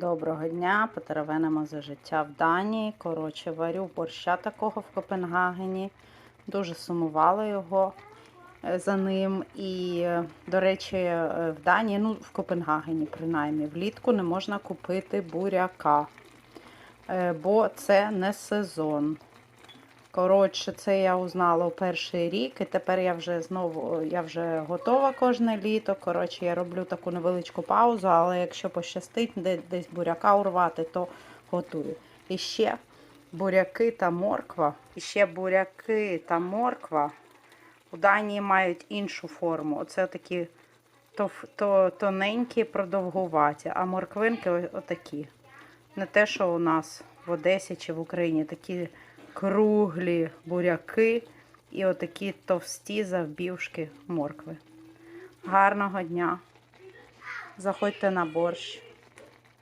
Доброго дня, потеревенимо за життя в Данії. Коротше, варю борща такого в Копенгагені. Дуже сумувала його е, за ним. І, е, до речі, е, в Данії, ну в Копенгагені, принаймні, влітку не можна купити буряка, бо це не сезон. Коротше, це я узнала у перший рік, і тепер я вже знову я вже готова кожне літо. Коротше, я роблю таку невеличку паузу, але якщо пощастить де, десь буряка урвати, то готую. І ще буряки та морква. І ще буряки та морква у Данії мають іншу форму. Оце такі то, то, тоненькі, продовгуваті, а морквинки отакі. Не те, що у нас в Одесі чи в Україні такі круглі буряки і отакі товсті завбівшки моркви. Гарного дня! Заходьте на борщ.